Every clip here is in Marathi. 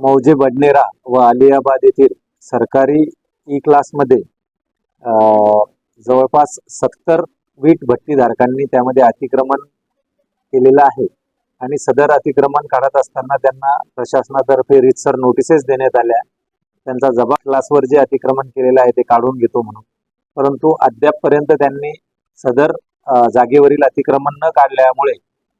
मौजे बडनेरा व अलियाबाद येथील सरकारी e ई क्लासमध्ये जवळपास सत्तर वीट भट्टीधारकांनी त्यामध्ये अतिक्रमण केलेलं आहे. आणि सदर अतिक्रमण काढत असताना त्यांना प्रशासनातर्फे रितसर नोटिसेस देण्यात आल्या. त्यांचा जबा क्लासवर जे अतिक्रमण केलेलं आहे ते काढून घेतो म्हणून. परंतु अद्यापपर्यंत त्यांनी सदर जागेवरील अतिक्रमण न काढल्यामुळे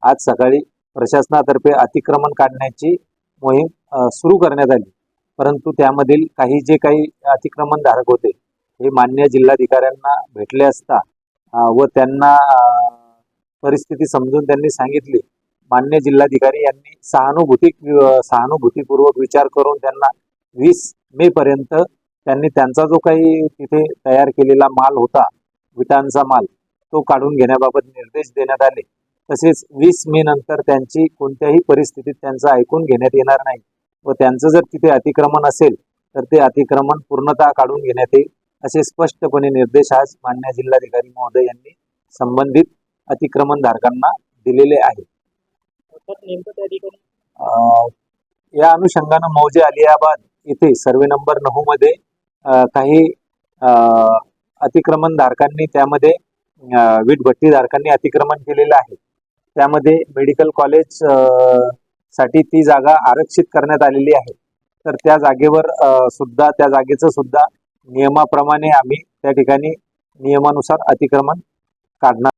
आज सकाळी प्रशासनातर्फे अतिक्रमण काढण्याची मोहीम सुरू करण्यात आली. परंतु त्यामधील काही जे काही अतिक्रमण धारक होते हे मान्य जिल्हाधिकाऱ्यांना भेटले असता व त्यांना परिस्थिती समजून त्यांनी सांगितली. मान्य जिल्हाधिकारी यांनी सहानुभूती सहानुभूतीपूर्वक विचार करून त्यांना वीस मे पर्यंत त्यांनी त्यांचा जो काही तिथे तयार केलेला माल होता विटांचा माल तो काढून घेण्याबाबत निर्देश देण्यात आले. तसेच वीस मे नंतर त्यांची कोणत्याही परिस्थितीत त्यांचं ऐकून घेण्यात येणार नाही व त्यांचं जर तिथे अतिक्रमण असेल तर ते अतिक्रमण पूर्णतः काढून घेण्यात येईल असे स्पष्टपणे निर्देश आज मान्य जिल्हाधिकारी महोदय यांनी संबंधित अतिक्रमण धारकांना दिलेले आहे तर नेमकं त्या ठिकाणी? अं, या अनुषंगानं मौजे अलियाबाद येथे सर्वे नंबर नऊ मध्ये काही अतिक्रमण धारकांनी त्यामध्ये वीटभट्टी धारकांनी अतिक्रमण केलेलं आहे. त्यामध्ये मेडिकल कॉलेजसाठी ती जागा आरक्षित करण्यात आलेली आहे. तर त्या जागेवर सुद्धा त्या जागेचं सुद्धा नियमाप्रमाणे आम्ही त्या ठिकाणी नियमानुसार अतिक्रमण काढणार